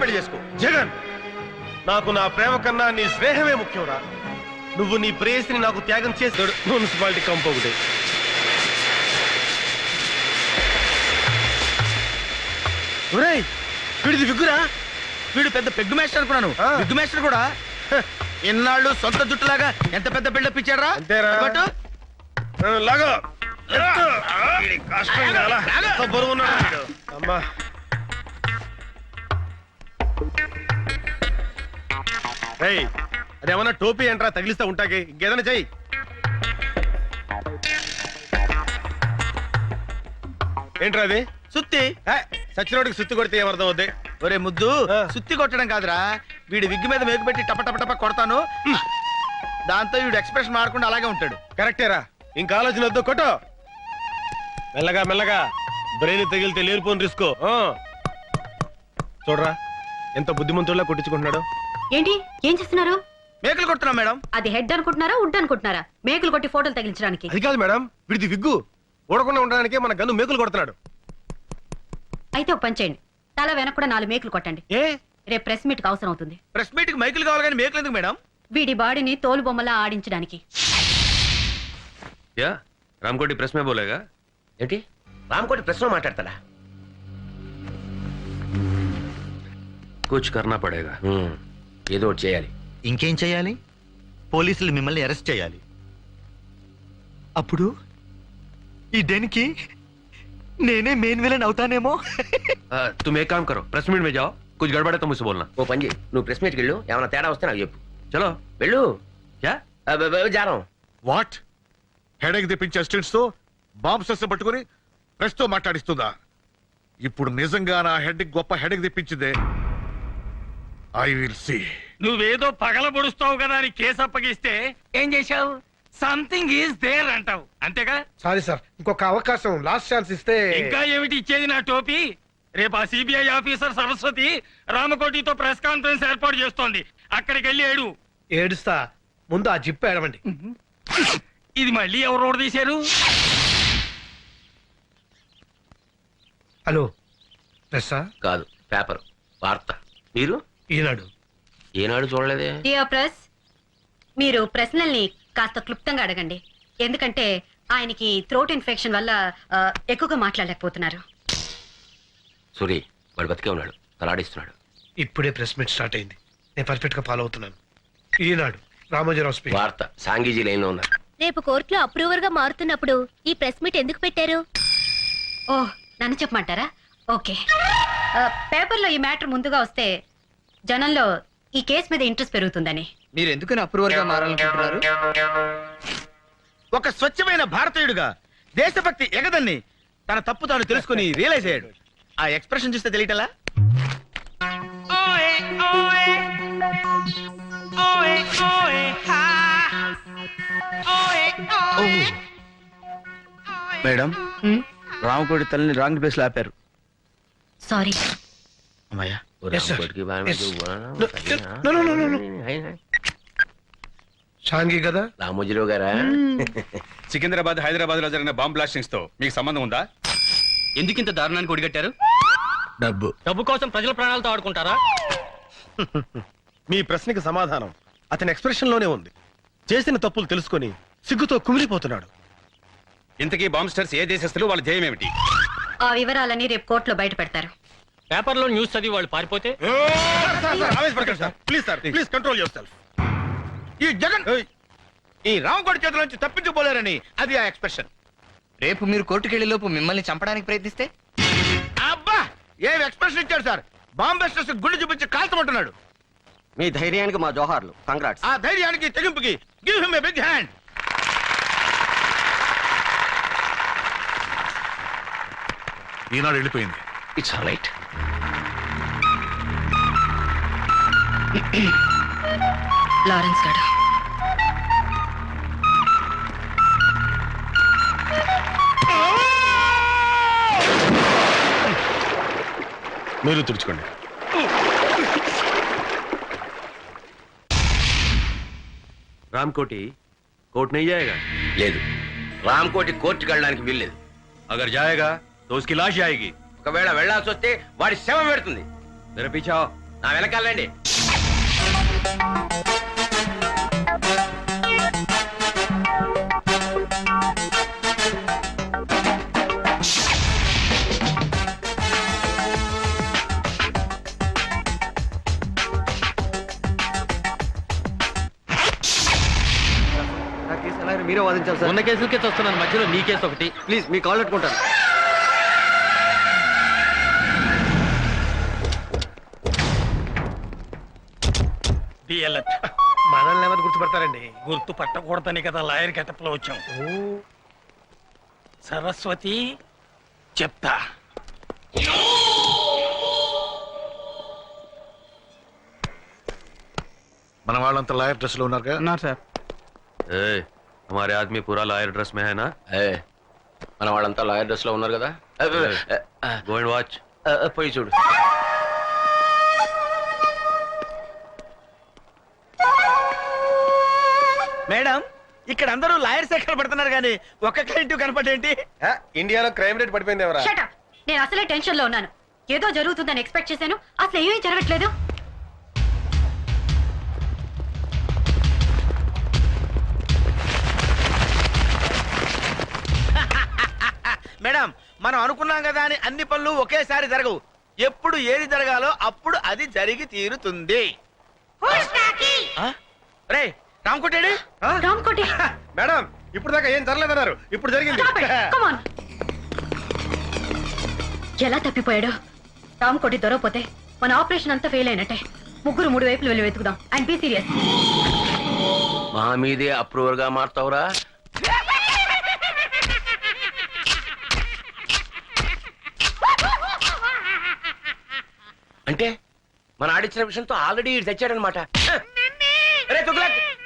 పెళ్ళి చేసుకో. జగన్ నాకు నా ప్రేమ కన్నా నీ స్నేహమే ముఖ్యంరా. నువ్వు నీ ప్రేయసిని నాకు త్యాగం చేస్తాడు మున్సిపాలిటీ కంప ఒకటి. ఒరేయ్ వీడిది విగ్గురా? వీడు పెద్ద పెగ్గు మేస్టర్ అనుకున్నాను. ఆ. విగ్గు మేస్టర్ కూడా? హ, ఇన్నాళ్ళు సొంత జుట్టులాగా ఎంత పెద్ద బిల్డప్. ఆ, లాగో. కష్టం బరువు. అమ్మా. అదేమన్నా టోపీ ఏంట్రా తగిలిస్తా ఉంటాకి? ఇంకేదైనా చెయ్యి. ఏంట్రా అది? సుత్తి. సచ్చినోడికి సుత్తి కొడితే ఏమర్థం అవుద్ది ఒరే ముద్దు. సుత్తి కొట్టడం కాదురా. వీడి విగ్గు మీద మేకు పెట్టి టప టప టప కొడతాను. దాంతో వీడు ఎక్స్ప్రెషన్ మారకుండా అలాగే ఉంటాడు. కరెక్టేరా ఇంకా ఆలోచన వద్దు కొట్టు. మెల్లగా మెల్లగా. బ్రెయిన్ తగిలితే లేనిపోని రిస్క్. చూడరా ఎంత బుద్ధిమంతుల్లా కొట్టించుకుంటున్నాడు. ఏంటి? ఏం చేస్తున్నారు? మేకలు కొడుతున్నాం మేడం. అది హెడ్ అనుకుంటున్నారా వుడ్ అనుకుంటున్నారా? మేకులు కొట్టి ఫోటోలు తగిలించడానికి. అది కాదు మేడం. వీడిది విగ్గు. ఓడకుండా ఉండడానికి మన గన్ను మేకులు కొడుతున్నాడు. అయితే ఒక పని చేయండి. తల వెనక కూడా నాలుగు మేకులు కొట్టండి. ఏ? రేపు ప్రెస్ మీట్ అవసరం అవుతుంది. ప్రెస్ మీట్కి మైకులు కావాలి కానీ మేకలు ఎందుకు మేడం? వీడి బాడీని తోలు బొమ్మలా ఆడించడానికి. యా రామ్కోటి ప్రెస్ మే బోలేగా? ఏంటి? రామకోటి ప్రశ్న మాట్లాడతాడా? కుచ్ కర్నా పడేగా. ఏదో ఒకటి చేయాలి ఇంకేం చేయాలి పోలీసులు మిమ్మల్ని అరెస్ట్ చేయాలి అప్పుడు ఈ డెన్కి నేనే మెయిన్ విలన్ అవుతానేమో तुम एक काम करो प्रेस मीट में जाओ कुछ गड़बड़ है तो मुझसे बोलना ఓ పని చేయి నువ్వు ప్రెస్ మీట్కి వెళ్ళు ఏమైనా తేడా వస్తే నాకు చెప్పు चलो వెళ్ళు क्या అబ్బ, అబ్బ, జారం వాట్ హెడేక్ తెప్పించే స్టూడెంట్స్ తో బాంబ్ సెస్ పట్టుకుని ప్రెస్ తో మాట్లాడిస్తుందా ఇప్పుడు నిజంగా నా హెడ్ గొప్ప హెడేక్ తెప్పించిందే ఐ విల్ సీ నువ్వేదో పగల పొడుస్తావు కదా అని కేసు అప్పగిస్తే ఏం చేశావు? సంథింగ్ ఈజ్ దేర్ అంటావు. అంతేగా? సారీ సార్ ఇంకొక అవకాశం లాస్ట్ ఛాన్స్ ఇస్తే ఇంకా ఏమిటి ఇచ్చేది నా టోపీ? రేపు ఆ సిబిఐ ఆఫీసర్ సరస్వతి రామకోటితో ప్రెస్ కాన్ఫరెన్స్ ఏర్పాటు చేస్తోంది. అక్కడికి వెళ్ళి ఏడు. ఏడుస్తా. ముందు ఆ జిప్ ఏడవండి. ఇది మళ్ళీ ఎవరు తీశారు? హలో. ప్రెస్సా? కాదు పేపర్. వార్త. మీరు? ఈనాడు. ఏనాడు చూడలేదే? డియర్ ప్రెస్ మీరు ప్రశ్నల్ని కాస్త క్లుప్తంగా అడగండి. ఎందుకంటే ఆయనకి థ్రోట్ ఇన్ఫెక్షన్ వల్ల ఆ, ఎక్కువగా మాట్లాడలేకపోతున్నారు. సూరి వాడు బతికే ఉన్నాడు. తలాడిస్తున్నాడు. ఇప్పుడే ప్రెస్ మీట్ స్టార్ట్ అయింది. నేను పర్ఫెక్ట్గా ఫాలో అవుతున్నాను. ఈనాడు రామోజీరావు స్పీక్ వార్త సాంగీజీ లైన్లో ఉన్నారు. రేపు కోర్టులో అప్రూవర్గా మారుతున్నప్పుడు ఈ ప్రెస్ మీట్ ఎందుకు పెట్టారు? ఓ నన్ను చెప్పమంటారా? ఓకే. ఆ, పేపర్లో ఈ మ్యాటర్ ముందుగా వస్తే జనంలో ఈ కేసు మీద ఇంట్రెస్ట్ పెరుగుతుందని. మీరు ఎందుకని అప్రూవర్గా మారాలనుకుంటున్నారు? ఒక స్వచ్ఛమైన భారతీయుడుగా దేశభక్తి ఎగదన్ని తన తప్పు తాను తెలుసుకుని రియలైజ్ అయ్యాడు. ఆ ఎక్స్ప్రెషన్ చూస్తే తెలియటలా? మేడం రామకోటి తల్లిని రాంగ్ ప్లేస్లో ఆపారు. సారీ. అమ్మయ్యా. కదా? రామోజీరావు గారా? సికింద్రాబాద్ హైదరాబాద్లో జరిగిన బాంబ్ బ్లాస్టింగ్స్తో మీకు సంబంధం ఉందా? ఎందుకు ఇంత దారుణానికి ఒడిగట్టారు? డబ్బు. డబ్బు కోసం ప్రజల ప్రాణాలతో ఆడుకుంటారా? మీ ప్రశ్నకి సమాధానం. అతని ఎక్స్ప్రెషన్లోనే ఉంది. చేసిన తప్పులు తెలుసుకొని సిగ్గుతో కుమిలిపోతున్నాడు. ఇంతకీ బాంబ్స్టర్స్ ఏ దేశస్తులు? వాళ్ళ ధ్యేయం ఏమిటి ఆ వివరాలని రేపు కోర్టులో బయట పెడతారు పేపర్లో న్యూస్ చదివి వాళ్ళు పారిపోతే? Please sir please control yourself ఈ జగన్ ఈ రామకోటి చేతుల నుంచి తప్పించుకోలేరని అది ఆ ఎక్స్ప్రెషన్ రేపు మీరు కోర్టుకెళ్ళే లోపు మిమ్మల్ని చంపడానికి ప్రయత్నిస్తే? అబ్బా ఏం ఎక్స్ప్రెషన్ ఇచ్చాడు సార్? బాంబెస్టర్స్ గుండె చూపించి కాల్చమంటున్నాడు. మీ ధైర్యానికి మా జోహార్లు. కంగ్రాట్స్ ఆ ధైర్యానికి తెగింపుకి give him a big hand Eenadu వెళ్ళిపోయింది. ఇట్స్ ఆల్ రైట్ లారెన్స్ గారు మీరు తుడుచుకోండి रामकोटी कोर्ट नहीं जाएगा లేదు రామకోటి కోర్టుకి వెళ్ళడానికి వీల్లేదు अगर जाएगा तो उसकी लाश जाएगी ఒకవేళ వెళ్ళాల్సి వస్తే వాడి శవం పెడుతుంది मेरे पीछे आओ నా వెనకాలండి వాదించాలి సార్. ఉన్న కేసులకే వస్తున్నాను మధ్యలో నీ కేసు ఒకటి. ప్లీజ్ మీ కాల్ పెట్టుకుంటాను. మనల్ని ఎవరు గుర్తుపడతారండి? గుర్తు పట్టకూడదని కదా లాయర్ గెటప్లో వచ్చాం. సరస్వతి చెప్తా. మన వాళ్ళంతా లాయర్ డ్రెస్లో ఉన్నారుగా ए, हमारे आदमी पूरा लॉयर ड्रेस में है ना ఏ, మన వాళ్ళంతా లాయర్ డ్రెస్ లో ఉన్నారు కదా ఏ, ఏ, ఏ, गो एंड वॉच ఏ, ఏ, పోయి చూడు మేడం ఇక్కడ అందరూ లాయర్స్ ఎక్కడ పడుతున్నారు కానీ ఒక్క క్లయింట్ కనపడేంటి ఇండియాలో క్రైమ్ రేట్ పడిపోయింది ఎవరా షటప్ నేను అసలే టెన్షన్ లో ఉన్నాను ఏదో జరుగుతుందని ఎక్స్పెక్ట్ చేశాను అసలు ఏమీ జరగట్లేదు మేడం మనం అనుకున్నాం కదా అని అన్ని పనులు ఒకేసారి జరగవు. ఎప్పుడు ఏది జరగాలో అప్పుడు అది జరిగి తీరుతుంది? రే రామకోటేడి? మేడం ఇప్పుడు దాకా ఏం జరలేదన్నారు ఇప్పుడు జరిగింది. ఎలా తప్పిపోయాడు? రామ్ కోటి దొరకపోతే మన ఆపరేషన్ అంతా ఫెయిల్ అయినట్టే. ముగ్గురు మూడు వైపులు వెళ్ళి వెతుకుదాం. అండ్ బీ సీరియస్ మా మీదే అప్రూవర్గా మారుతావురా? అంటే మన ఆడిచ్చిన విషయంతో ఆల్రెడీ తెచ్చాడనమాట.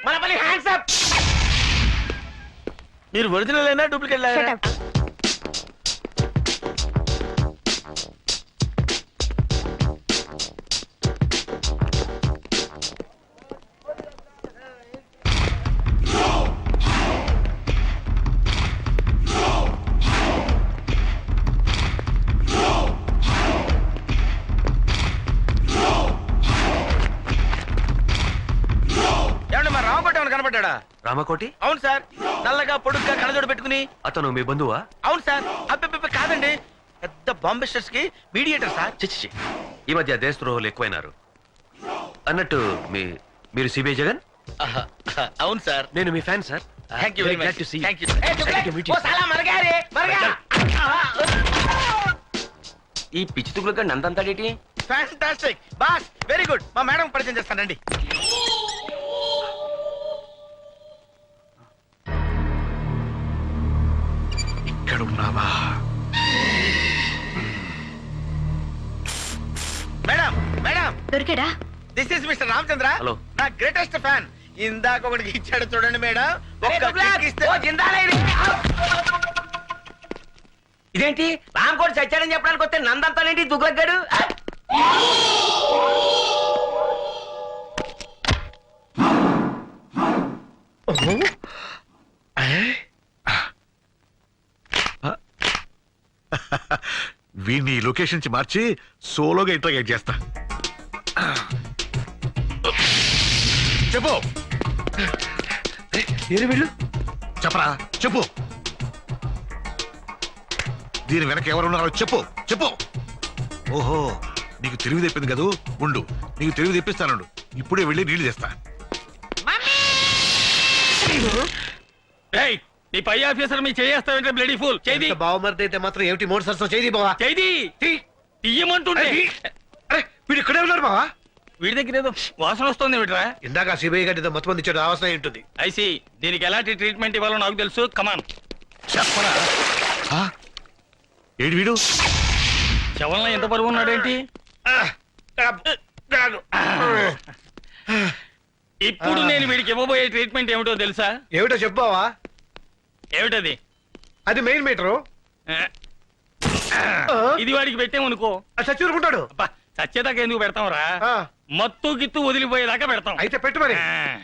మన పని హ్యాండ్స్ అప్! మీరు ఒరిజినల్ అయినా డూప్లికేట్ రామకోటి? అవును సార్. నల్లగా పొడుగ్గా కళ్ళజోడు పెట్టుకుని. అతను మీ బంధువా? అవును సార్. అబ్బెబ్బెబ్బె కాదండి. పెద్ద బాంబిస్టర్స్కి మీడియేటర్ సార్. చిచ్చి ఈ మధ్య దేశద్రోహులు ఎక్కువైనారు. అన్నట్టు మీ మీరు సిబిఐ జగన్? అవును సార్. నేను మీ fan sir. Thank you very much to see thank you ఓ సాలా మరగారే మరగా. ఈ పిచ్చి తుగ్లక్ నందంతాడేటి ఫ్యాంటాస్టిక్ బాస్ వెరీ గుడ్ మా మేడం పరిచయం చేస్తానండి. ఇక్కడ ఉన్నావా madam madam. దొరికాడా? This is mister Ramachandra Hello. నా గ్రేటెస్ట్ ఫ్యాన్ ఇందాక ఒకటికి ఇచ్చాడు చూడండి మేడం. ఒక్క kick ఇస్తే ఇదేంటి? రామకోటి చచ్చాడని చెప్పడానికి వస్తే నందంతానేంటి దుగ్లగ్గాడు? వీడిని ఈ లొకేషన్ నుంచి మార్చి సోలోగా ఇంటర్గేట్ చేస్తా. చెప్పు. ఏరు వీళ్ళు? చెప్పరా? చెప్పు. దీని వెనక ఎవరున్నారో చెప్పు. చెప్పు. ఓహో నీకు తెలివి తెప్పింది కదూ? ఉండు. నీకు తెలివి తెప్పిస్తానుండు. ఇప్పుడే వెళ్ళి నీళ్ళు తెస్తా. నీ పై ఆఫీసర్ మీ చేయేస్తావంటే బ్లడీ ఫుల్ చేది బావమరిది అయితే మాత్రం ఏమిటి మూడు సరస్సు చేయి బావా? చేది తీయమంటుంటే అరే వీడు ఇక్కడే ఉన్నారు బావా? వీడి దగ్గర ఏదో వాసన వస్తుంది వీటిరా ఇందాక సిబిఐ గడ్డి మొత్తం మంది ఇచ్చాడు అవసరం ఉంటుంది. ఐసి దీనికి ఎలాంటి ట్రీట్మెంట్ ఇవ్వాలో నాకు తెలుసు. కమాన్ చెప్పరా ఆ? ఏడు వీడు? శవంలో ఎంత బరువు ఉన్నాడేంటి? ఇప్పుడు నేను వీడికి ఇవ్వబోయే ట్రీట్మెంట్ ఏమిటో తెలుసా? ఏమిటో చెప్పు బావా. ఏమిటది? అది మెయిన్ మీటరు. ఇది వాడికి పెట్టామనుకో చచ్చూరుకుంటాడు అబ్బా చచ్చేదాకా ఎందుకు పెడతాం రా ఆ, మత్తు గిత్తు వదిలిపోయేదాకా పెడతాం అయితే పెట్టు మరి. ఆ.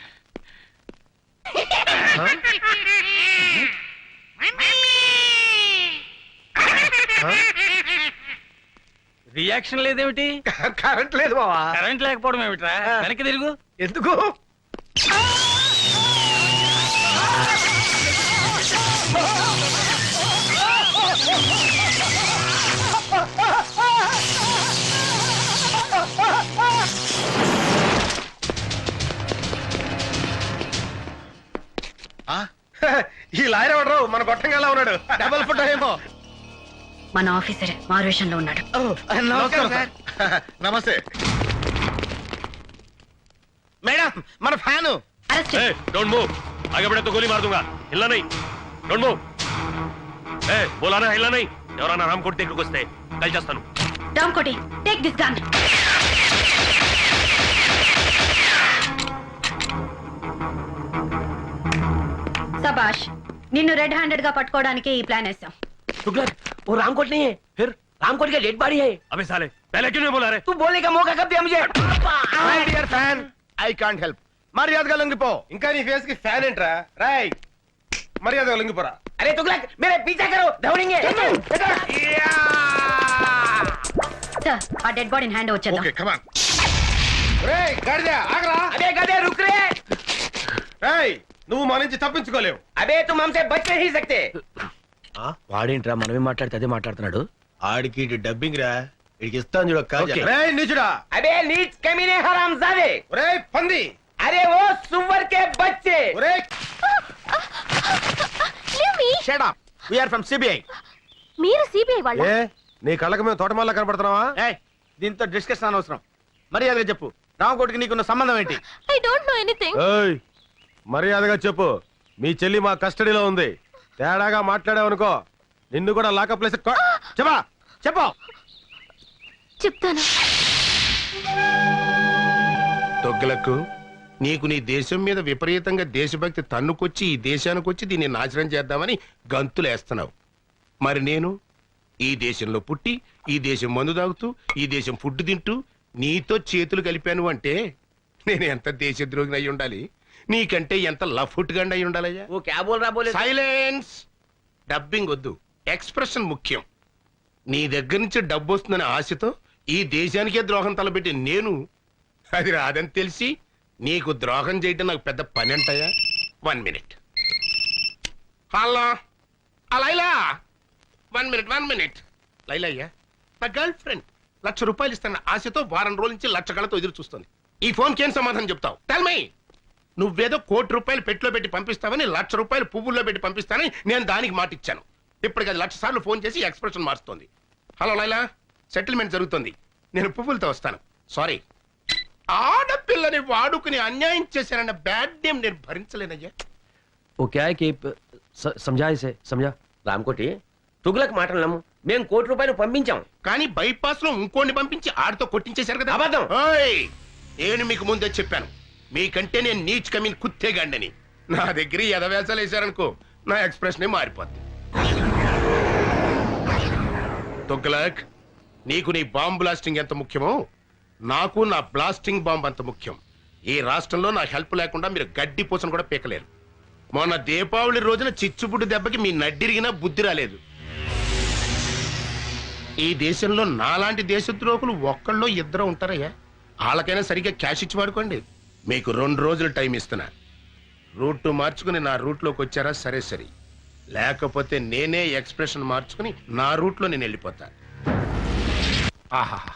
రియాక్షన్ లేదేమిటి? కరెంట్ లేదు బావా. కరెంట్ లేకపోవడం ఏమిట్రా? వెనక్కి తిరుగు. ఎందుకు? మన గొట్టంగా ఉన్నాడు డబల్ ఫుట్ ఏమో మన ఆఫీసరే మారువేషంలో ఉన్నాడు నమస్కారం సార్ నమస్తే మేడం మన ఫ్యాను అరెస్ట్ डोंट मूव आगे बढ़े तो गोली मार दूंगा हिलना नहीं डोंट मूव ए बोला ना हिलना नहीं ఎవరన్నా రామ్ కొట్టి దగ్గరికి వస్తే కలిచేస్తాను డామ్ కోటి టేక్ దిస్ గన్ సబాష్ నిన్ను రెడ్ హ్యాండెడ్ గా పట్టుకోవడానికి ఈ ప్లాన్ వేసాం तुगलक वो रामकोट नहीं है फिर रामकोट का डेड बॉडी है అబే సాలే पहले क्यों नहीं बोला रे तू बोलने का मौका कब दिया मुझे my dear fan I can't help మర్యాదగా లొంగిపో ఇంకా నీ ఫేస్ కి ఫ్యాన్ ఏంట్రా రాయ్ మర్యాద లొంగిపోరా अरे तुगलक मेरे पीछा करो दौड़ेंगे సార్ ఆ డెడ్ బాడీని హ్యాండ్ వచ్చేద్దాం ఓకే కమాన్ రేయ్ గాడిద ఆగరా अबे गधे रुक रे రేయ్ నువ్వు మా నుంచి తప్పించుకోలేవు. అబే తు మమ్సే బచ్ నహీ సక్తే. వాడేంట్రా మనమే మాట్లాడితే అదే మాట్లాడుతున్నాడు? ఆడికి ఇటు డబ్బింగ్ రా. ఇడికి ఇస్తాను చూడ కాజా రే నీచుడా. అబే నీచ్ కమీనే హరామ్ జాదే ఒరే పంది. అరే ఓ సువర్ కే బచ్చే. ఒరే leave me. Shut up we are from CBI మీరు సిబిఐ వాళ్ళ? ఏ నీ కళ్ళకి మేము తోటమాల కనబడుతున్నావా? ఏయ్ దీంతో డిస్కషన్ అనవసరం. మర్యాదగా చెప్పు. రామకోటికి నీకున్న సంబంధం ఏంటి? ఐ డోంట్ నో ఎనీథింగ్ ఏయ్ మర్యాదగా చెప్పు. మీ చెల్లి మా కస్టడీలో ఉంది. తేడాగా మాట్లాడావనుకో నిన్ను కూడా లాకప్ ప్లేస్ చెప్పా చెప్పు. చెప్తాను. దొగ్గలకు నీకు నీ దేశం మీద విపరీతంగా దేశభక్తి తన్నుకొచ్చి ఈ దేశానికి వచ్చి దీన్ని నాశనం చేద్దామని గంతులేస్తున్నావు. మరి నేను ఈ దేశంలో పుట్టి ఈ దేశం మందు తాగుతూ ఈ దేశం ఫుడ్ తింటూ నీతో చేతులు కలిపాను అంటే నేను ఎంత దేశద్రోగిని అయి ఉండాలి నీకంటే ఎంత లఫుట్ గండ్ అయి ఉండాలయ్యా? ఓ రాబోలేదు. సైలెన్స్! డబ్బింగ్ వద్దు. ఎక్స్ప్రెషన్ ముఖ్యం. నీ దగ్గర నుంచి డబ్బు వస్తుందనే ఆశతో ఈ దేశానికే ద్రోహం తలపెట్టి నేను. అది రాదని తెలిసి నీకు ద్రోహం చేయటం నాకు పెద్ద పని అంటాయా one minute hello. Laila! One minute one minute లైలయ్యా నా గర్ల్ ఫ్రెండ్ లక్ష రూపాయలు ఇస్తాను ఆశతో వారం రోజుల నుంచి లక్ష కళతో ఎదురు చూస్తుంది. ఈ ఫోన్కి ఏం సమాధానం చెప్తావు? తెల్మై నువ్వేదో కోటి రూపాయలు పెట్టిలో పెట్టి పంపిస్తావని లక్ష రూపాయలు పువ్వుల్లో పెట్టి పంపిస్తానని నేను దానికి మాట ఇచ్చాను ఇప్పటికి అది లక్ష సార్లు ఫోన్ చేసి ఎక్స్ప్రెషన్ మారుస్తోంది హలో లైలా సెటిల్మెంట్ జరుగుతుంది నేను పువ్వులతో వస్తాను సారీ ఆడపిల్లని వాడుకుని అన్యాయం చేశానన్న బ్యాడ్ నేమ్ నేను భరించలేనయ్యా वो क्या है कि समझा इसे समझा రామకోటి తుగులకు మాటలు నమ్ము మేము కోటి రూపాయలు పంపించాం కానీ బైపాస్ లో ఇంకోని పంపించి ఆడితో కొట్టించేశారు కదా అబద్ధం. ఓయ్! నేను మీకు ముందే చెప్పాను మీకంటే నేను నీచ్ కమీన్ కుత్తేగాండని. నా దగ్గర ఎదవేసాలు వేశారనుకో నా ఎక్స్ప్రెషన్ మారిపోద్ది. తొగ్లక్ నీకు నీ బాంబ్ బ్లాస్టింగ్ ఎంత ముఖ్యమో నాకు నా బ్లాస్టింగ్ బాంబ్ అంత ముఖ్యం. ఈ రాష్ట్రంలో నా హెల్ప్ లేకుండా మీరు గడ్డి పూసను కూడా పీకలేరు. మొన్న దీపావళి రోజున చిచ్చుబుడ్డు దెబ్బకి మీ నడ్డిరిగినా బుద్ధి రాలేదు. ఈ దేశంలో నాలాంటి దేశద్రోహులు ఒక్కళ్ళో ఇద్దరు ఉంటారయ్యా. వాళ్ళకైనా సరిగ్గా క్యాష్ ఇచ్చి వాడుకోండి. మీకు రెండు రోజులు టైం ఇస్తున్నా. రూట్ మార్చుకుని నా రూట్లోకి వచ్చారా? సరే సరే. లేకపోతే నేనే ఎక్స్ప్రెషన్ మార్చుకుని నా రూట్లో నేను వెళ్ళిపోతా. ఆహాహా.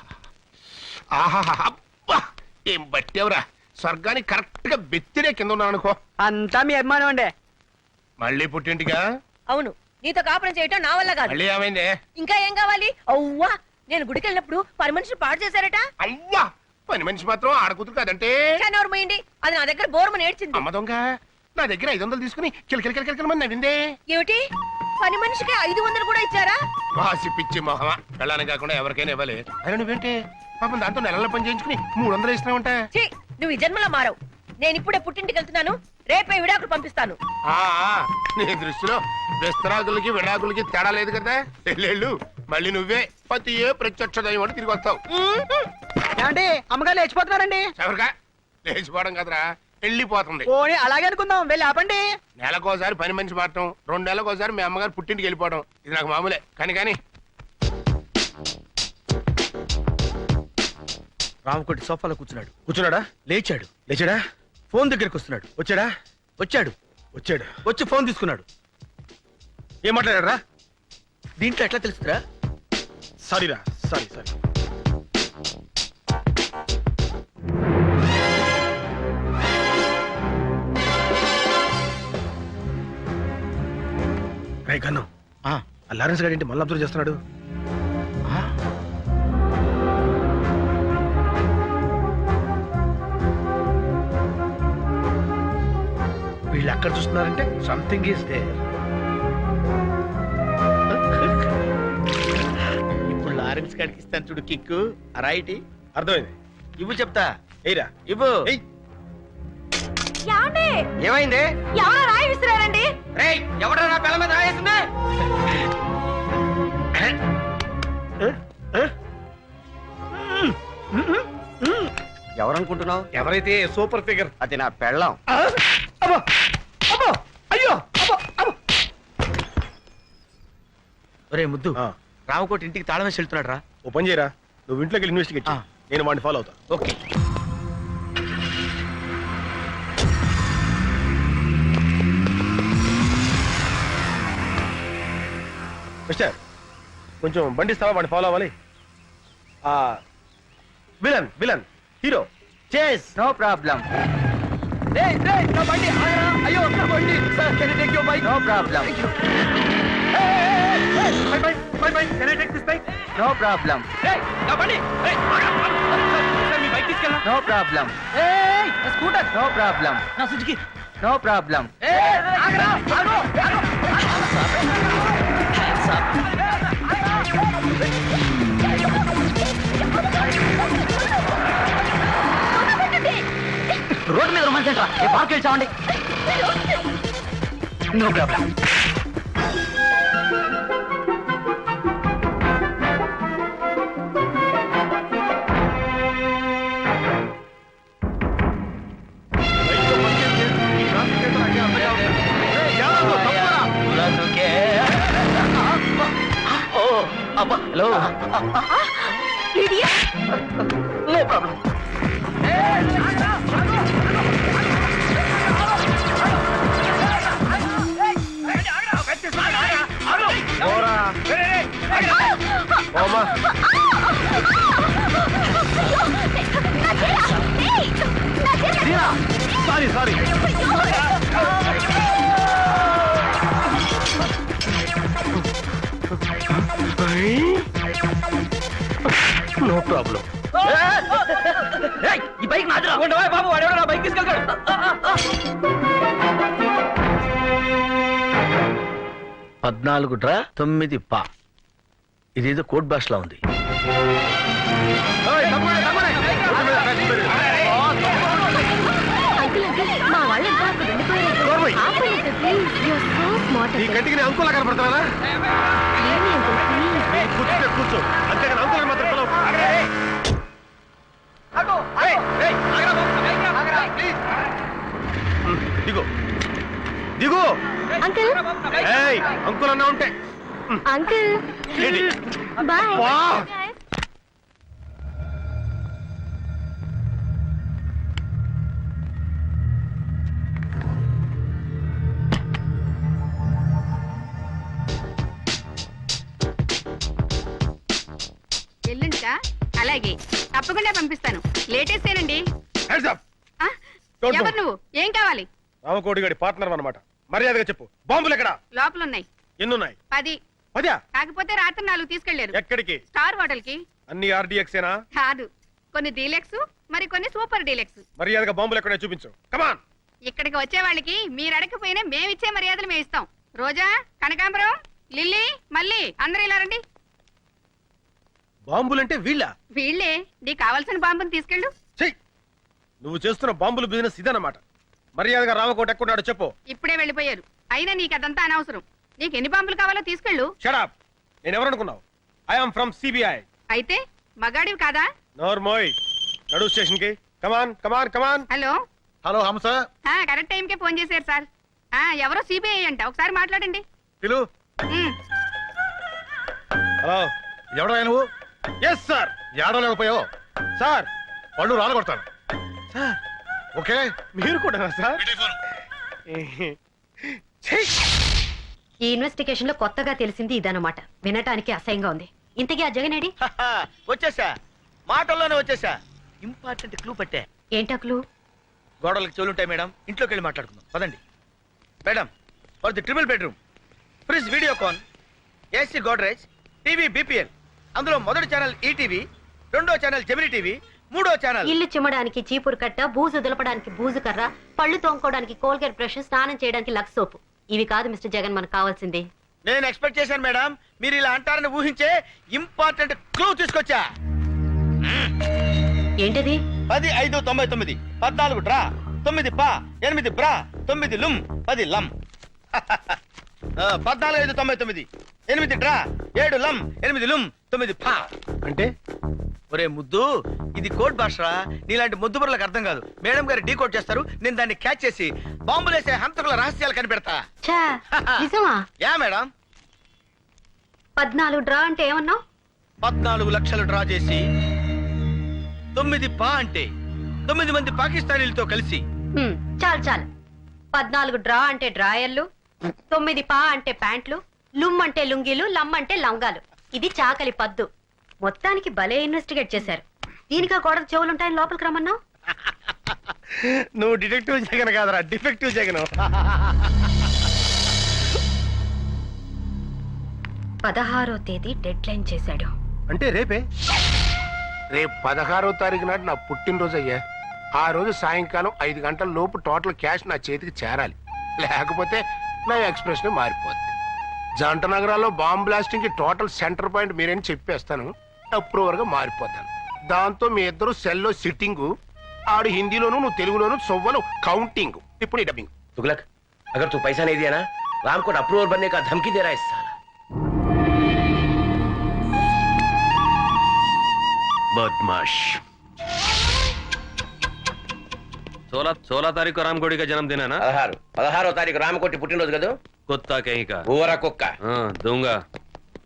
ఆహాహా. అబ్బా! ఏం బట్టేవరా? స్వర్గానికి కరెక్ట్గా బెత్తిరే కింద ఉన్నాను అనుకో. అంతా మీ అభిమానం అండి. మళ్ళీ పుట్టింటిగా అవును నీతో కాపురం చేయటం నా వల్ల కాదు. మళ్ళీ ఏమైంది? ఇంకా ఏం కావాలి? అవ్వా! నేను గుడికి వెళ్ళినప్పుడు పని మనిషి పాడు చేశారట. అవ్వా! పని మనిషి మాత్రం ఆడకూతురు కాదంటే? పోయింది? అది నా దగ్గర బోర్మని ఏడ్చింది అమ్మ దొంగ నా దగ్గర ఐదు వందలు తీసుకుని కిలకిల కిలకిల మంది నవ్విందే. ఏమిటి? పని మనిషికి ఐదు వందలు కూడా ఇచ్చారా? వాసి పిచ్చి మొహమా. వెళ్ళాలని కాకుండా ఎవరికైనా ఇవ్వాలి అయినా నువ్వేంటి? పాపం దాంతో నెలల పని చేయించుకుని మూడు వందలు ఇస్తున్నావంట. ఛీ నువ్వు ఈ జన్మలో మారవు. నేను ఇప్పుడే పుట్టింటికి వెళ్తున్నాను. రేపే విడాకులు పంపిస్తాను. ఆ, ఆ, నీ దృష్టిలో విస్తరాకులకి విడాకులకి తేడా లేదు కదా? మళ్ళీ నువ్వే పతి ఏ ప్రత్యక్ష దైవం అని తిరిగి వస్తావు. ఏమండి అమ్మగారు లేచిపోతున్నారండి. ఎవరిగా లేచిపోవడం కదరా వెళ్ళిపోతుంది. ఓని అలాగే అనుకుందాం వెళ్ళి ఆపండి. నెలకోసారి పని మనిషి మారటం రెండు నెలకోసారి మీ అమ్మగారు పుట్టింటికి వెళ్ళిపోవడం ఇది నాకు మామూలే. కానీ కానీ. రామకోటి సోఫాలో కూర్చున్నాడు. కూర్చున్నాడా? లేచాడు. లేచాడా? ఫోన్ దగ్గరికి వస్తున్నాడు. వచ్చాడా? వచ్చాడు. వచ్చాడు? వచ్చి ఫోన్ తీసుకున్నాడు. ఏం మాట్లాడారా దీంట్లో ఎట్లా తెలుస్తుందిరా? సారీరా సారీ సారీ. రే కన్ను. ఆ, లారెన్స్ గారి ఏంటి మళ్ళీ అబ్జర్వ్ చేస్తున్నాడు? ఆ. వీళ్ళు ఎక్కడ చూస్తున్నారంటే సంథింగ్ ఈస్ దేర్ ఇప్పుడు లారెన్స్ గారికి ఇస్తాను చూడు కిక్కు. రైట్ అర్థమైంది. ఇవ్వు చెప్తా. ఎయిరా ఇవ్వు. ఏమైంది? ఎవరో రాయి విసిరారండి. రే ఎవడ నా పిల్ల మీద రాయేసింది? ఎవరనుకుంటున్నావు? ఎవరైతే సూపర్ ఫిగర్? అది నా పెళ్ళం. అయ్యో! ఒరే ముద్దు ఆ. రామకోటి ఇంటికి తాళం వేసి వెళ్తున్నాడు రా ఓ పని చేయరా? నువ్వు ఇంట్లోకి వెళ్ళి ఇన్వెస్టిగేట్ ఆ. నేను వాడిని ఫాలో అవుతా. ఓకే. మిస్టర్ కొంచెం బండి ఇస్తావా వాడిని ఫాలో అవ్వాలి. ఆ villain villain hero chase no problem అయ్యో నా బండి. Sir can take your bike no problem no problem no problem scooter no problem నా సుజుకి నో ప్రాబ్లం రొమాన్స్ ఏంట్రా ఏ పార్క్ వెళ్ళి no problem. Hello. No problem. ఓమా sorry sorry. No problem. ఈ bike నాది ఉండవా బాబు వాడెవడో నా బైక్ తీసుకెళ్తాడు. పద్నాలుగు డ్రా తొమ్మిది పా. ఇదేదో కోడ్ భాషలో ఉంది. నీ కంటికి కూర్చో అంతేగాని మాత్రం. దిగు. దిగు. అంకుల్ అన్నా ఉంటే. అంకుల్. ఏంటి? బాయ్. వా. ఎల్లుంటా అలాగే. తప్పకుండా పంపిస్తాను. లేటెస్ట్ ఏనండి? Hands up. ఆ? Don't ఎవరు move. నువ్వు ఏం కావాలి? రామకోటి గడి పార్ట్నర్ అన్నమాట. మర్యాదగా చెప్పు. బాంబులు ఎక్కడ? లోపల ఉన్నాయి ఎన్నున్నాయి? పది. పదా. కాకపోతే రాత్రి నాలుగు తీసుకెళ్ళారు ఎక్కడికి? స్టార్ హోటల్కి అన్ని ఆర్డీఎక్స్ ఏనా కాదు. కొన్ని డీలెక్స్ మరి కొన్ని సూపర్ డీలెక్స్. మర్యాదగా బాంబులు ఎక్కడే చూపించు. కమాన్ ఇక్కడికి వచ్చే వాళ్ళకి మీరు అడగకపోయినా మేమిచ్చే మర్యాదలు మేము ఇస్తాం. రోజా కనకాంబరం లిల్లీ మళ్ళీ అందరూ ఇలా రండి. బాంబులంటే వీళ్ళ? వీళ్ళే. నీకు కావాల్సిన బాంబుని తీసుకెళ్ళు. చెయ్ నువ్వు చేస్తున్న బాంబుల బిజినెస్ ఇదన్నమాట. మర్యాదగా రామకోట ఎక్కడున్నాడో చెప్పు. ఇప్పుడే వెళ్ళిపోయారు. అయినా నీకు అదంతా అనవసరం. నీకు ఎన్ని బాంబులు కావాలో తీసుకెళ్ళు. షడాప్ నేను ఎవరనుకున్నావు ఐఎమ్ ఫ్రమ్ సిబిఐ అయితే మగాడివి కాదా? నోర్మోయ్. నడు స్టేషన్కి come on come on come on hello. Hello Hamsa ఆ, కరెక్ట్ టైంకే ఫోన్ చేశారు సార్. ఆ, ఎవరో సిబిఐ అంట. ఒకసారి మాట్లాడండి. పిలు. ఉమ్, హలో ఎవడా నువ్వు? ఎస్ సార్ ఏడవలేకపోయావు సార్ పళ్ళు రాలగొడతాను. Sir okay? మీరు కూడా సార్ ఈ ఇన్వెస్టిగేషన్లో కొత్తగా తెలిసింది ఇదన్నమాట. వినటానికి అసహ్యంగా ఉంది. ఇంతకీ ఆ జగనేడి వచ్చేసా. మాటల్లోనే వచ్చేసా. ఇంపార్టెంట్ క్లూ పట్టే. ఏంటక్లు గోడలకు చెవులుంటాయి మేడం. ఇంట్లోకి వెళ్ళి మాట్లాడుకుందాం. పదండి. Madam for the triple bedroom. Fridge Videocon AC Godrej TV BPL అందులో మొదటి ఛానల్ ఈటీవీ రెండో ఛానల్ జమిని టీవీ మూడో ఛానల్ ఇల్లు చిమ్మడానికి చీపురు కట్ట బూజు దులపడానికి బూజు కర్ర పళ్ళు తోముకోవడానికి కోల్గేట్ బ్రష్ స్నానం చేయడానికి లక్స్ సోపు. ఇవి కాదు మిస్టర్ జగన్ మనకు కావాల్సింది. నేను ఎక్స్పెక్ట్ చేశాను మేడం. మీరు ఇలా అంటారని ఊహించే ఇంపార్టెంట్ క్లూ తీసుకొచ్చా. ఏంటది? పది ఐదు తొంభై తొమ్మిది. పద్నాలుగు డ్రా. తొమ్మిది పా. ఎనిమిది బ్రా. తొమ్మిది లుమ్ పది లమ్ పద్నాలుగు ఐదు తొంభై తొమ్మిది ఎనిమిది డ్రా. ఏడు లమ్ ఎనిమిది లుమ్ తొమ్మిది పా అంటే? ఒరే ముద్దు ఇది కోడ్ భాషరా? నీలాంటి ముద్దు బుర్రలకు అర్థం కాదు. మేడం గారు డీ కోడ్ చేస్తారు నేను దాన్ని క్యాచ్ చేసి బాంబులేసే హంతకుల రహస్యాలు కనిపెడతా. Yeah madam. పద్నాలుగు డ్రా అంటే ఏమన్నావు? పద్నాలుగు లక్షలు డ్రా చేసి తొమ్మిది పా అంటే తొమ్మిది మంది పాకిస్తానీలతో కలిసి. చాలు చాలు. పద్నాలుగు డ్రా అంటే డ్రాయర్లు తొమ్మిది పా అంటే ప్యాంట్లు లుమ్ అంటే లుంగీలు లమ్ అంటే లంగాలు. ఇది చాకలి పద్దు. మొత్తానికి భలే ఇన్వెస్టిగేట్ చేశారు. దీనికా గోడకు చెవులుంటాయని లోపలికి రమ్మన్నావు? నువ్వు డిటెక్టివ్ జగన్ కాదరా డిఫెక్టివ్ జగన్. పదహారో తేదీ డెడ్ లైన్ చేశాడు. అంటే రేపే? రేపు పదహారో తారీఖు నాడు నా పుట్టినరోజు అయ్యా ఆ రోజు సాయంకాలం ఐదు గంటల లోపు టోటల్ క్యాష్ నా చేతికి చేరాలి. లేకపోతే నా ఎక్స్ప్రెషన్ మారిపోద్ది జంట నగరాల్లో బాంబ్ బ్లాస్టింగ్ కి టోటల్ సెంటర్ పాయింట్ మీరేం చెప్పేస్తాను అప్రూవర్ గా మారిపోతాను దాంతో మీ ఇద్దరు సెల్లో సిట్టింగ్ ఆడు హిందీలోను నువ్వు తెలుగులోను సొవ్వలు కౌంటింగ్ ఇప్పుడు ఈ డబ్బింగ్ तुगलक अगर तू पैसा नहीं दिया ना राम को अप्रूवल बनने का धमकी दे रहा है इस साला बदमाश सोलह सोलह तारीख को रामकोटी का जन्मदिन है ना పదహారు పదహారో తారీఖు రామకోటి పుట్టినరోజు కదా कुत्ता कहीं का ఊర కుక్క हाँ दूंगा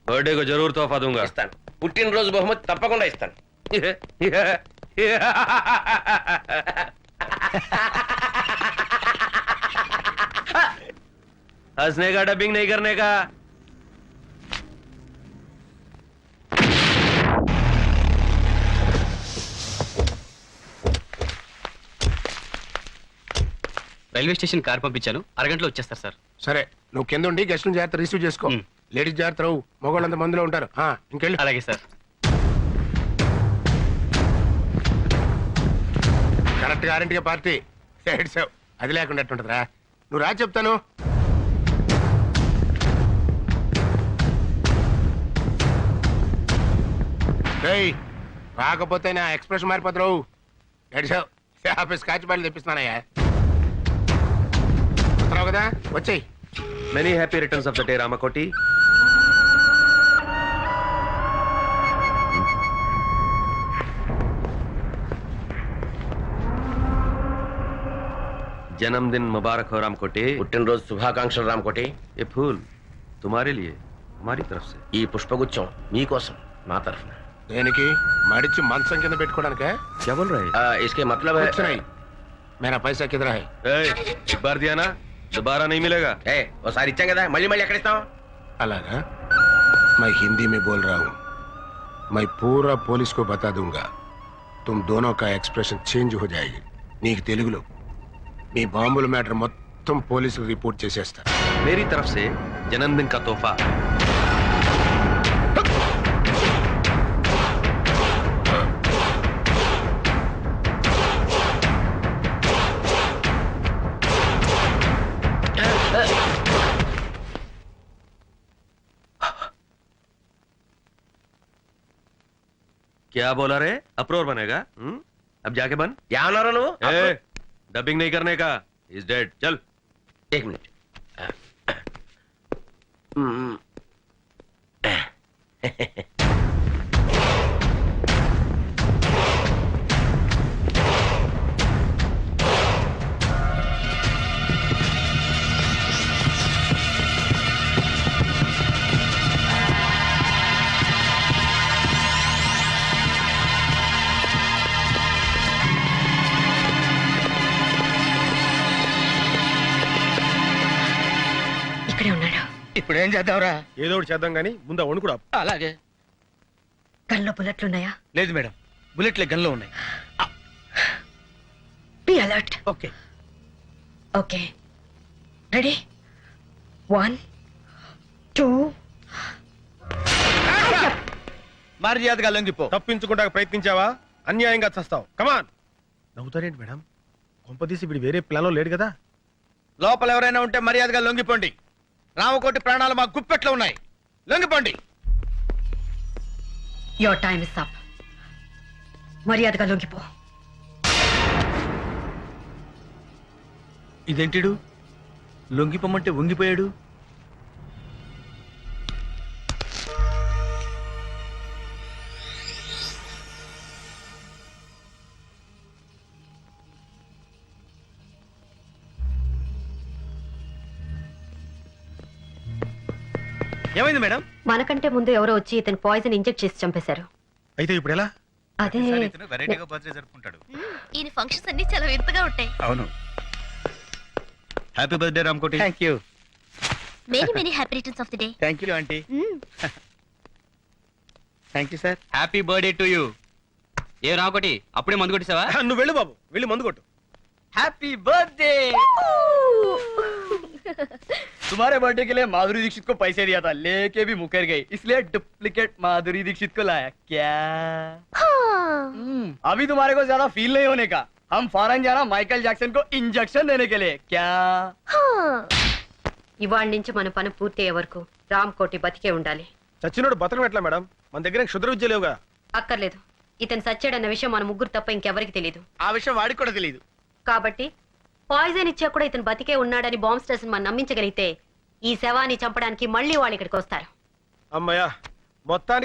बर्थडे को जरूर तोहफा दूंगा ఇస్తాను పుట్టినరోజు బహుమతి తప్పకుండా ఇస్తాను हंसने का डबिंग नहीं करने का రైల్వే స్టేషన్ కార్ పంపించాను. అరగంటలో వచ్చేస్తారు సార్. సరే నువ్వు కింద ఉండి గెస్ట్లను జాగ్రత్త రిసీవ్ చేసుకో. మ్. లేడీస్ జాగ్రత్త రావు. మగవాళ్ళంత మందిలో ఉంటారు. ఆ, ఇంకెళ్ళు. అలాగే సార్. కరెక్ట్ గ్యారంటీగా పార్టీ. ఏడ్చావు అది లేకుండా ఎట్టుంటదిరా? నువ్వు రా చెప్తాను. రేయ్ రాకపోతే నా ఎక్స్ప్రెషన్ మారిపోతావు ఏడ్చావు. ఆఫీస్ కాచి తెప్పిస్తున్నానయ్యా. వస్తున్నావు కదా వచ్చేయ్ Many happy returns of the day, Ramakoti. जन्मदिन मुबारक हो रामकोटी పుట్టినరోజు శుభాకాంక్షలు రామకోటి ये फूल तुम्हारे लिए हमारी तरफ से ఈ పుష్పగుచ్చం మీకోసం మా తరఫున దేనికి మడిచి మంచం కింద పెట్టుకోవడానికే क्या बोल रहे ఆ, ఇసుకే మతలబ్ హై- कुछ नहीं मेरा पैसा किधर है हैं एक बार दिया ना दोबारा नहीं मिलेगा ఏ ఓసారి ఇచ్చాం కదా మళ్ళీ మళ్ళీ ఎక్కడ ఇస్తాం అలాगा मैं हिंदी में बोल रहा हूँ मैं पूरा पुलिस को बता दूंगा तुम दोनों का एक्सप्रेशन చేంజ్ हो जाएगी నీకు తెలుగులో మీ బాంబుల మ్యాటర్ మొత్తం పోలీసులు రిపోర్ట్ చేసేస్తా मेरी तरफ से जन्मदिन का तोहफा क्या बोला रे? अप्रोर बनेगा हुँ? अब जाके बन। क्या होना रहा डबिंग नहीं करने का। इज़ डेड चल। एक मिनट। हम्म। ఏం చేద్దాంరా? ఏదో ఒకటి చేద్దాం గానీ ముందు వణుకు కూడా అలాగే. గన్లో బుల్లెట్లున్నాయా? లేదు మేడం. బుల్లెట్లే గన్లో ఉన్నాయి. Be alert. Okay. Okay. Ready? One two. మర్యాదగా లొంగిపో. తప్పించుకుంటా ప్రయత్నించావా? అన్యాయంగా చస్తావు. కమాన్ నవ్వుతారేంటి మేడం? కొంపదీసి ఇప్పుడు వేరే ప్లాన్లో లేడు కదా? లోపల ఎవరైనా ఉంటే మర్యాదగా లొంగిపోండి. రామకోటి ప్రాణాలు మా గుప్పెట్లో ఉన్నాయి. లొంగిపోండి. యువర్ టైమ్ ఇస్ అప్ మర్యాదగా లొంగిపో. ఇదేంటిడు? లొంగిపోమంటే వంగిపోయాడు? మనకంటే ముందు ఎవరో వచ్చి ఇతను పాయిజన్ ఇంజెక్ట్ చేసి చంపేశారు. అయితే ఇప్పుడు ఎలా? అదే. వెరైటీగా బర్త్డే జరుపుకుంటాడు. ఈయన ఫంక్షన్స్ అన్ని చాలా వింతగా ఉంటాయి. అవును. Happy birthday Ramkoti thank you many many happy returns of the day thank you aunty thank you sir happy birthday to you ఏ రామ్కోటి అప్పుడే మందు కొట్టేసావా? నువ్వు వెళ్ళు బాబు వెళ్ళి మందు కొట్టు. హ్యాపీ బర్త్డే तुम्हारे बर्थडे के लिए माधुरी दीक्षित को पैसे दिया था लेके भी मुकर गई इसलिए डुप्लीकेट माधुरी दीक्षित को लाया क्या हम्म, अभी तुम्हारे को ज्यादा फील नहीं होने का हम फॉरन जाना माइकल जैक्सन को इंजेक्शन देने के लिए क्या ఇవాళ నుంచి మన పని పూర్తి అయ్యే వరకు రామ్ కోటి బతికే ఉండాలి చచ్చినోడు బతకం ఎట్లా మేడం మన దగ్గర క్షుద్ర విద్య లేవుగా అక్కర్లేదు ఇతను సచ్చాడన్న విషయం మన ముగ్గురు తప్ప ఇంకెవరికి తెలియదు ఆ విషయం వాడికి కూడా తెలియదు కాబట్టి పాయిజన్ ఇచ్చా కూడా ఇతను బతికే ఉన్నాడని బాంబ్ స్టేషన్ మనం నమ్మించగలిగితే ఈ శవాన్ని చంపడానికి మళ్ళీ వాళ్ళు ఇక్కడికి వస్తారు. అమ్మయ్యా మొత్తానికి